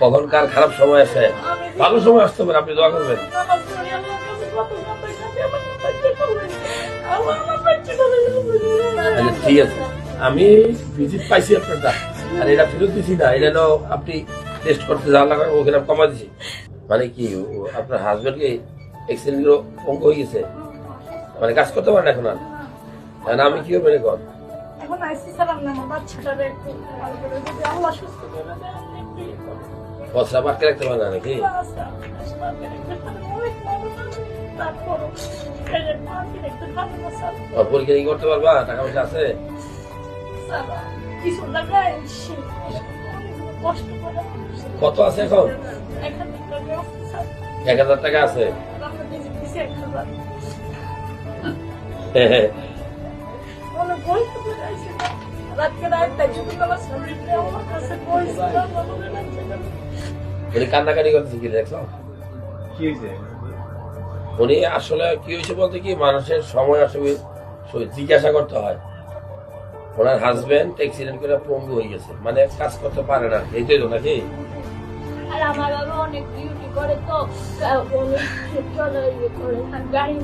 কখন কার খারাপ সময় আছে। ভালো সময় আসতে পারে, আপনি দোয়া করবেন। আচ্ছা ঠিক আছে। আমি ভিজিট পাইছি আপনারটা আর এটা ফেরত দিছি না, এটা হলো আপনি টেস্ট করতে যাওয়ার লাগে ওখানে কমা দিছি। মানে কি আপনার হাজবেন্ডকে এক্সিডেন্ট অঙ্ক হয়ে গেছে। মানে কাজ করতে পারেন এখন আর। আমি কি করবেন এখন এখন আইসি স্যার আপনি আমার বাচ্চাটারে একটু ভালো করে যদি আল্লাহ সুস্থ করে দেন একটু ইয়ে করুন। পয়সা বাকি রাখতে পারেন না নাকি? পরীক্ষা কি করতে পারবা টাকা পয়সা আছে? কত আছে এখন? এক হাজার টাকা আছে, মনে না। উনি কান্নাকাটি করতেছে কি দেখলাম? কি হয়েছে? উনি আসলে কি হয়েছে বলতে কি মানুষের সময় আসবে জিজ্ঞাসা করতে হয়। ওনার হাজবেন্ড অ্যাক্সিডেন্ট করে পঙ্গু হয়ে গেছে। মানে কাজ করতে পারে না। এইটাই তো নাকি? আর আমার বাবা অনেক ডিউটি করে তো অনেক গাড়ির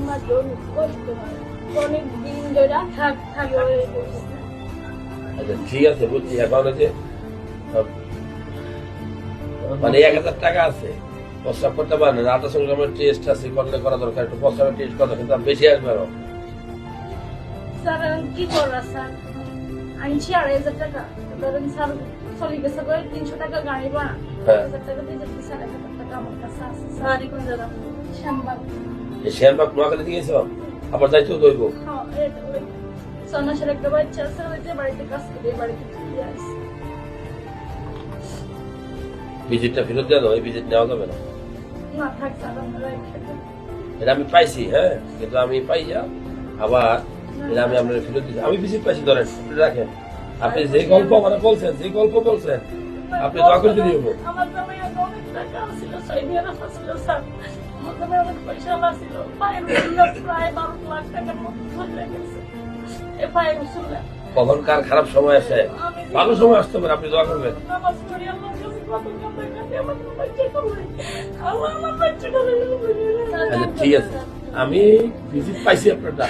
কষ্ট হয় অনেক দিন ধরে থাক থাক আচ্ছা ঠিক আছে বুঝছি। এখন যে মানে এক হাজার টাকা আছে। প্রস্তাব করতে পারেন না টেস্ট আছে করলে করা দরকার। একটু প্রস্তাবের টেস্ট করা কিন্তু দাম বেশি আসবে আরও। স্যার কি করবা স্যার? আনছি আড়াই হাজার টাকা? ধরেন স্যার চলে গেছে করে তিনশো টাকা গাড়ি ভাড়া। হ্যাঁ। হাজার টাকা দিয়ে যাচ্ছি স্যার এক হাজার টাকা আমার কাছে আছে স্যার। এখন দাদা শ্যামবাগ। এই শেয়ারবাগ নোয়াখালী দিয়ে গেছো আবার যাইতেও দইব হ্যাঁ সন্ন্যাসের একটা বাচ্চা আছে বাড়িতে কাজ করে বাড়িতে ভিজিটটা ফেরত দেওয়া এই ভিজিট নেওয়া যাবে না। না থাক স্যার এটা আমি পাইছি হ্যাঁ কিন্তু আমি পাই যা আবার এটা আমি আপনার ফেরত দিচ্ছি আমি ভিজিট পাইছি ধরেন রাখেন। আপনি যে গল্প মানে বলছেন যে গল্প বলছেন আপনি করে দিয়ে দেবো আমার অনেক পয়সা প্রায় বারো লাখ টাকার মতো গেছে এ কখন কার খারাপ সময় আছে ভালো সময় আসতে পারে আপনি দোয়া করবেন। আচ্ছা ঠিক আছে। আমি ভিজিট পাইছি আপনারটা।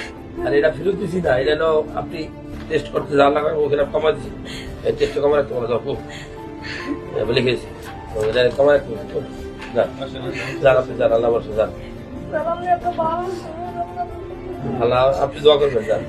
আর এটা ফেরত দিছি না। এটা হলো আপনি টেস্ট করতে যাওয়ার লাগে ওখানে কমা দিছি। এই টেস্টটা কমা রাখতে পারো দেখো বলে গেছি। ওটা কমা রাখতে যান। যান আপনি যান আল্লাহ বর্ষ যান। স্যার আমি এত আল্লাহ আপনি দোয়া করবেন যান।